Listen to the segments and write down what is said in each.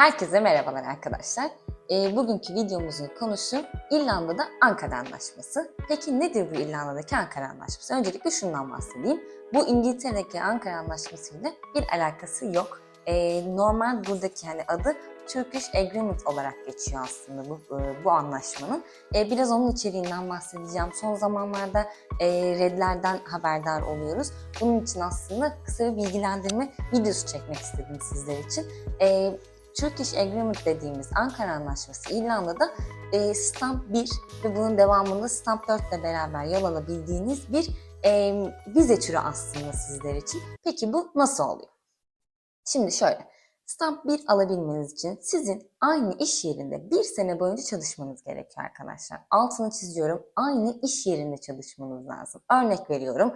Herkese merhabalar arkadaşlar. Ee, bugünkü videomuzun konusu İrlanda'da Ankara Anlaşması. Peki nedir bu İrlanda'daki Ankara Anlaşması? Öncelikle şundan bahsedeyim. Bu İngiltere'deki Ankara Anlaşması ile bir alakası yok. Ee, normal buradaki hani adı Turkish Agreement olarak geçiyor aslında bu, e, bu anlaşmanın. Ee, biraz onun içeriğinden bahsedeceğim. Son zamanlarda e, redlerden haberdar oluyoruz. Bunun için aslında kısa bir bilgilendirme videosu çekmek istedim sizler için. Ee, Turkish Agreement dediğimiz Ankara Anlaşması İrlanda'da e, Stamp 1 ve bunun devamında Stamp 4 ile beraber yol alabildiğiniz bir e, vize türü aslında sizler için. Peki bu nasıl oluyor? Şimdi şöyle, Stamp 1 alabilmeniz için sizin aynı iş yerinde bir sene boyunca çalışmanız gerekiyor arkadaşlar. Altını çiziyorum, aynı iş yerinde çalışmanız lazım. Örnek veriyorum,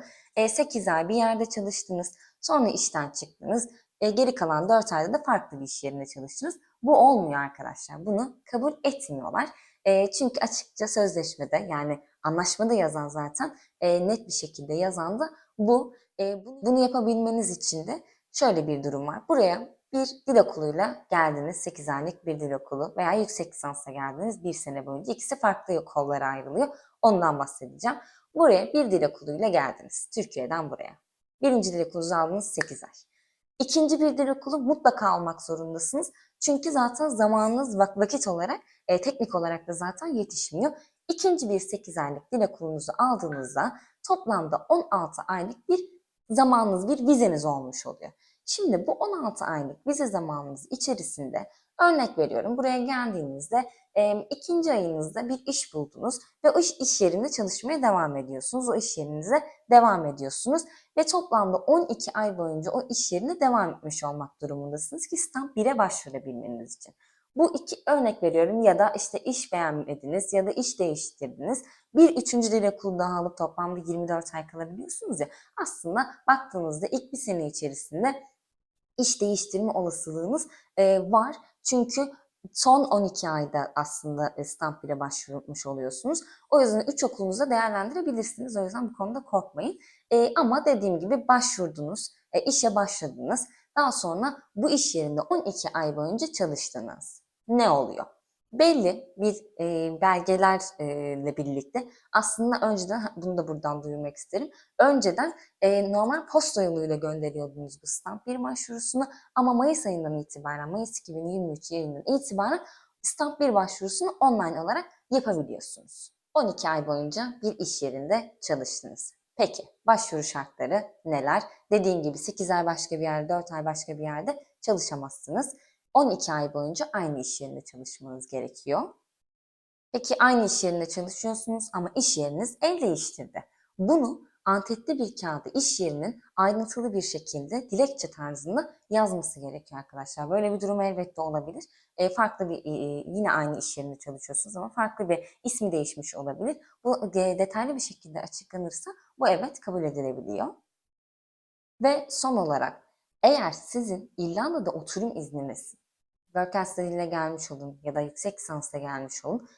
8 ay bir yerde çalıştınız, sonra işten çıktınız, e, geri kalan 4 ayda da farklı bir iş yerinde çalıştınız. Bu olmuyor arkadaşlar. Bunu kabul etmiyorlar. E, çünkü açıkça sözleşmede yani anlaşmada yazan zaten e, net bir şekilde yazan da bu. E, bu- bunu yapabilmeniz için de şöyle bir durum var. Buraya bir dil okuluyla geldiniz. 8 aylık bir dil okulu veya yüksek lisansa geldiniz. Bir sene boyunca ikisi farklı kollara ayrılıyor. Ondan bahsedeceğim. Buraya bir dil okuluyla geldiniz. Türkiye'den buraya. Birinci dil okulunuzu aldınız 8 ay. İkinci bir dil okulu mutlaka almak zorundasınız. Çünkü zaten zamanınız vak- vakit olarak, e, teknik olarak da zaten yetişmiyor. İkinci bir 8 aylık dil okulunuzu aldığınızda toplamda 16 aylık bir zamanınız, bir vizeniz olmuş oluyor. Şimdi bu 16 aylık vize zamanınız içerisinde örnek veriyorum buraya geldiğinizde e, ikinci ayınızda bir iş buldunuz ve o iş, iş yerinde çalışmaya devam ediyorsunuz. O iş yerinize devam ediyorsunuz ve toplamda 12 ay boyunca o iş yerine devam etmiş olmak durumundasınız ki stamp 1'e başvurabilmeniz için. Bu iki örnek veriyorum ya da işte iş beğenmediniz ya da iş değiştirdiniz. Bir üçüncü dil okulu daha alıp toplamda 24 ay kalabiliyorsunuz ya. Aslında baktığınızda ilk bir sene içerisinde iş değiştirme olasılığınız e, var. Çünkü son 12 ayda aslında e, stamp 1'e başvurmuş oluyorsunuz. O yüzden 3 okulunuzu değerlendirebilirsiniz. O yüzden bu konuda korkmayın. E, ama dediğim gibi başvurdunuz, e, işe başladınız. Daha sonra bu iş yerinde 12 ay boyunca çalıştınız. Ne oluyor? Belli bir e, belgelerle birlikte aslında önceden bunu da buradan duyurmak isterim. Önceden e, normal posta yoluyla gönderiyordunuz bu stamp bir başvurusunu ama Mayıs ayından itibaren, Mayıs 2023 yılından itibaren stamp bir başvurusunu online olarak yapabiliyorsunuz. 12 ay boyunca bir iş yerinde çalıştınız. Peki başvuru şartları neler? Dediğim gibi 8 ay başka bir yerde, 4 ay başka bir yerde çalışamazsınız. 12 ay boyunca aynı iş yerinde çalışmanız gerekiyor. Peki aynı iş yerinde çalışıyorsunuz ama iş yeriniz el değiştirdi. Bunu antetli bir kağıda iş yerinin ayrıntılı bir şekilde dilekçe tarzında yazması gerekiyor arkadaşlar. Böyle bir durum elbette olabilir. E, farklı bir e, yine aynı iş yerinde çalışıyorsunuz ama farklı bir ismi değişmiş olabilir. Bu e, detaylı bir şekilde açıklanırsa bu evet kabul edilebiliyor. Ve son olarak eğer sizin İrlanda'da oturum izniniz work ile gelmiş olun ya da yüksek lisansla gelmiş olun.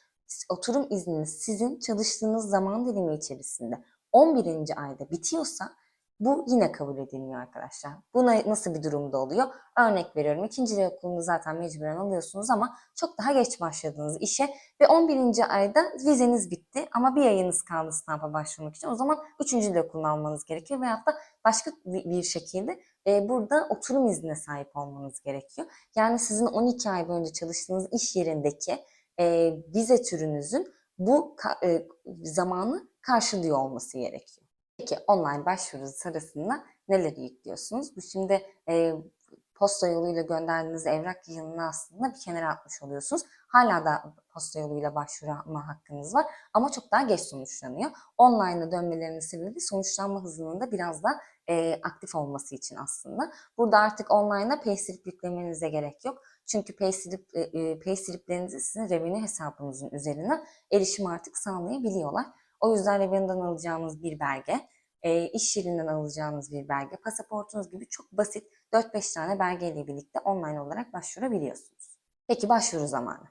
Oturum izniniz sizin çalıştığınız zaman dilimi içerisinde 11. ayda bitiyorsa bu yine kabul edilmiyor arkadaşlar. Bu na- nasıl bir durumda oluyor? Örnek veriyorum. ikinci okulunu zaten mecburen alıyorsunuz ama çok daha geç başladınız işe ve 11. ayda vizeniz bitti ama bir ayınız kaldı sınava başvurmak için. O zaman 3. dil okulunu almanız gerekiyor veyahut da başka bir şekilde e, burada oturum iznine sahip olmanız gerekiyor. Yani sizin 12 ay boyunca çalıştığınız iş yerindeki e, vize türünüzün bu e, zamanı karşılıyor olması gerekiyor. Peki online başvuru sırasında neleri yüklüyorsunuz? Bu şimdi e, posta yoluyla gönderdiğiniz evrak yığınını aslında bir kenara atmış oluyorsunuz. Hala da posta yoluyla başvurma hakkınız var ama çok daha geç sonuçlanıyor. Online'a dönmelerinin sebebi sonuçlanma hızının da biraz da e, aktif olması için aslında. Burada artık online'a payslip yüklemenize gerek yok. Çünkü payslip, e, e, paysliplerinizi sizin revenue hesabınızın üzerine erişim artık sağlayabiliyorlar. O yüzden revenue'dan alacağınız bir belge, e, iş yerinden alacağınız bir belge, pasaportunuz gibi çok basit 4-5 tane belgeyle birlikte online olarak başvurabiliyorsunuz. Peki başvuru zamanı.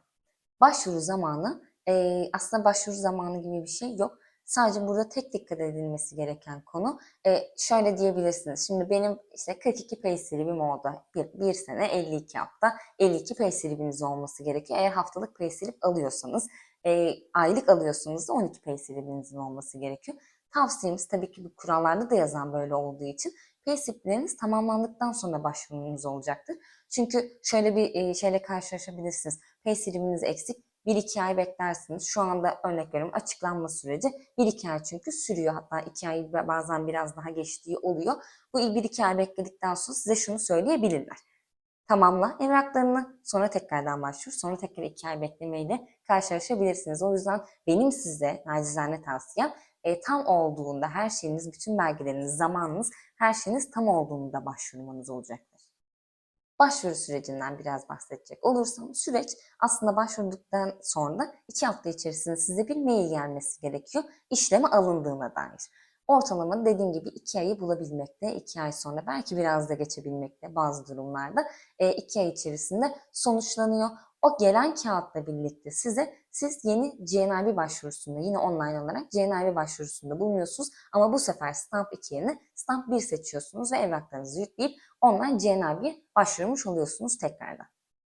Başvuru zamanı e, aslında başvuru zamanı gibi bir şey yok. Sadece burada tek dikkat edilmesi gereken konu e, şöyle diyebilirsiniz. Şimdi benim işte 42 payslibim oldu. Bir, bir sene 52 hafta 52 payslibiniz olması gerekiyor. Eğer haftalık payslip alıyorsanız e, aylık alıyorsanız da 12 payslibinizin olması gerekiyor. Tavsiyemiz tabii ki bu kurallarda da yazan böyle olduğu için payslipleriniz tamamlandıktan sonra başvurunuz olacaktır. Çünkü şöyle bir e, şeyle karşılaşabilirsiniz. Payslibiniz eksik. 1-2 ay beklersiniz. Şu anda örnek veriyorum açıklanma süreci 1-2 ay çünkü sürüyor. Hatta 2 ay bazen biraz daha geçtiği oluyor. Bu 1-2 ay bekledikten sonra size şunu söyleyebilirler. Tamamla evraklarını sonra tekrardan başvur. Sonra tekrar 2 ay beklemeyle karşılaşabilirsiniz. O yüzden benim size nacizane tavsiyem e, tam olduğunda her şeyiniz, bütün belgeleriniz, zamanınız, her şeyiniz tam olduğunda başvurmanız olacaktır. Başvuru sürecinden biraz bahsedecek olursam süreç aslında başvurduktan sonra iki hafta içerisinde size bir mail gelmesi gerekiyor işleme alındığına dair. Ortalama dediğim gibi iki ayı bulabilmekte, iki ay sonra belki biraz da geçebilmekte bazı durumlarda e, iki ay içerisinde sonuçlanıyor. O gelen kağıtla birlikte size siz yeni GNIB başvurusunda yine online olarak GNIB başvurusunda bulunuyorsunuz ama bu sefer Stamp 2 yerine Stamp 1 seçiyorsunuz ve evraklarınızı yükleyip online GNIB'ye başvurmuş oluyorsunuz tekrardan.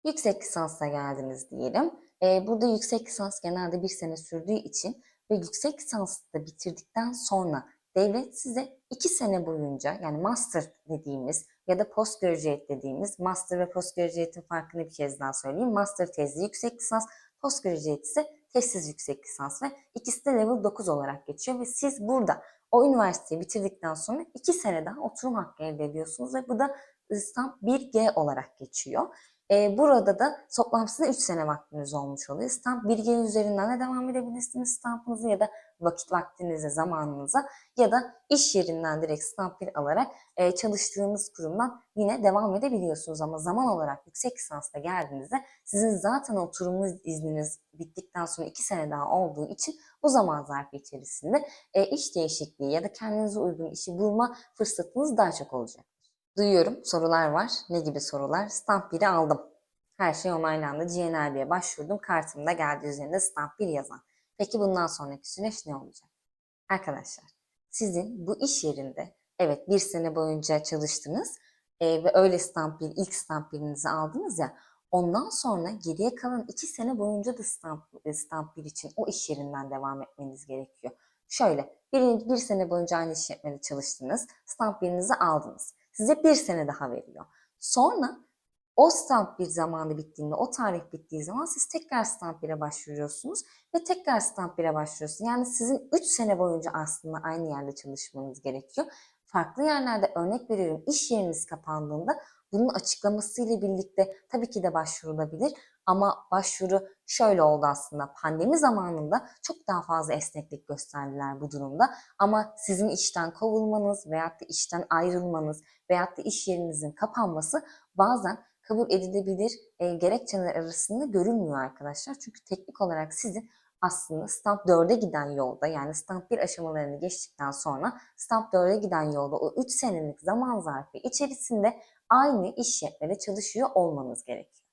Yüksek lisansa geldiniz diyelim. Ee, burada yüksek lisans genelde bir sene sürdüğü için ve yüksek lisansı da bitirdikten sonra devlet size iki sene boyunca yani master dediğimiz ya da postgraduate dediğimiz master ve postgraduate'in farkını bir kez daha söyleyeyim. Master tezli yüksek lisans, postgraduate ise tezsiz yüksek lisans ve ikisi de level 9 olarak geçiyor ve siz burada o üniversiteyi bitirdikten sonra iki sene daha oturum hakkı elde ediyorsunuz ve bu da stamp 1G olarak geçiyor. Ee, burada da toplamsında 3 sene vaktiniz olmuş oluyor. Stamp 1G üzerinden de devam edebilirsiniz stampınızı ya da vakit vaktinize, zamanınıza ya da iş yerinden direkt stamp 1 alarak e, çalıştığınız kurumdan yine devam edebiliyorsunuz. Ama zaman olarak yüksek lisansla geldiğinizde sizin zaten oturumlu izniniz bittikten sonra 2 sene daha olduğu için bu zaman zarfı içerisinde e, iş değişikliği ya da kendinize uygun işi bulma fırsatınız daha çok olacak. Duyuyorum sorular var. Ne gibi sorular? Stamp 1'i aldım. Her şey onaylandı. GNLB'ye başvurdum. Kartımda geldi üzerinde stamp 1 yazan. Peki bundan sonraki süreç ne olacak? Arkadaşlar sizin bu iş yerinde evet bir sene boyunca çalıştınız e, ve öyle stamp 1, ilk stamp 1'inizi aldınız ya ondan sonra geriye kalan iki sene boyunca da stamp, e, stamp 1 için o iş yerinden devam etmeniz gerekiyor. Şöyle bir, bir sene boyunca aynı işletmede çalıştınız, stamp 1'inizi aldınız size bir sene daha veriyor. Sonra o stamp bir zamanı bittiğinde, o tarih bittiği zaman siz tekrar stamp 1'e başvuruyorsunuz ve tekrar stamp 1'e başvuruyorsunuz. Yani sizin 3 sene boyunca aslında aynı yerde çalışmanız gerekiyor. Farklı yerlerde örnek veriyorum iş yeriniz kapandığında bunun açıklamasıyla birlikte tabii ki de başvurulabilir ama başvuru şöyle oldu aslında. Pandemi zamanında çok daha fazla esneklik gösterdiler bu durumda. Ama sizin işten kovulmanız veyahut da işten ayrılmanız veyahut da iş yerinizin kapanması bazen kabul edilebilir e, gerekçeler arasında görülmüyor arkadaşlar. Çünkü teknik olarak sizin aslında stamp 4'e giden yolda yani stamp 1 aşamalarını geçtikten sonra stamp 4'e giden yolda o 3 senelik zaman zarfı içerisinde aynı iş yerinde çalışıyor olmanız gerekiyor.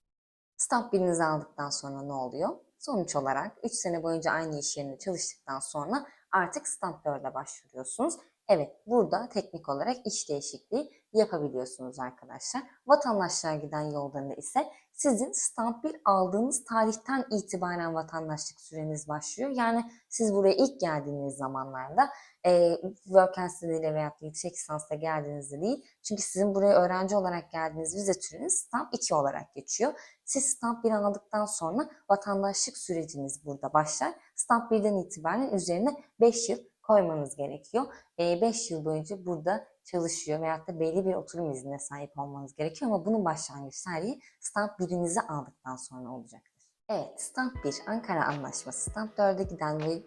Stamp 1'inizi aldıktan sonra ne oluyor? Sonuç olarak 3 sene boyunca aynı iş yerinde çalıştıktan sonra artık stamp 4'e başvuruyorsunuz. Evet burada teknik olarak iş değişikliği yapabiliyorsunuz arkadaşlar. Vatandaşlığa giden yollarında ise sizin stamp 1 aldığınız tarihten itibaren vatandaşlık süreniz başlıyor. Yani siz buraya ilk geldiğiniz zamanlarda e, work and study ile veya yüksek lisansla geldiğinizde değil. Çünkü sizin buraya öğrenci olarak geldiğiniz vize türünüz stamp 2 olarak geçiyor. Siz stamp 1 aldıktan sonra vatandaşlık süreciniz burada başlar. Stamp 1'den itibaren üzerine 5 yıl koymanız gerekiyor. 5 yıl boyunca burada çalışıyor veyahut da belli bir oturum iznine sahip olmanız gerekiyor ama bunun başlangıç tarihi stamp 1'inizi aldıktan sonra olacaktır. Evet, stamp 1 Ankara Anlaşması, stamp 4'e giden ve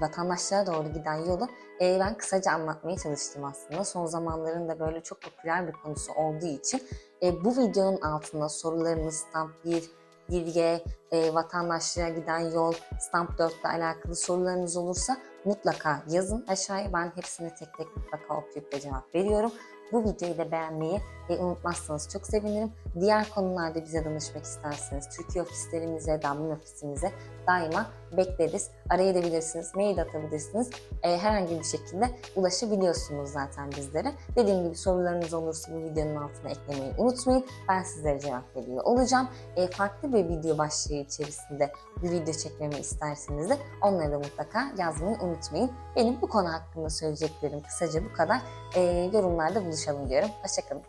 vatandaşlara doğru giden yolu e, ben kısaca anlatmaya çalıştım aslında. Son zamanların da böyle çok popüler bir konusu olduğu için e, bu videonun altına sorularınız stamp 1, 1G, e, vatandaşlığa giden yol, stamp 4 ile alakalı sorularınız olursa mutlaka yazın aşağıya. Ben hepsini tek tek mutlaka okuyup ve cevap veriyorum. Bu videoyu da beğenmeyi, e, unutmazsanız çok sevinirim. Diğer konularda bize danışmak isterseniz Türkiye ofislerimize, Dublin ofisimize daima bekleriz. Arayabilirsiniz, mail atabilirsiniz. E, herhangi bir şekilde ulaşabiliyorsunuz zaten bizlere. Dediğim gibi sorularınız olursa bu videonun altına eklemeyi unutmayın. Ben sizlere cevap veriyor olacağım. E, farklı bir video başlığı içerisinde bir video çekmemi isterseniz de onları da mutlaka yazmayı unutmayın. Benim bu konu hakkında söyleyeceklerim kısaca bu kadar. E, yorumlarda buluşalım diyorum. Hoşçakalın.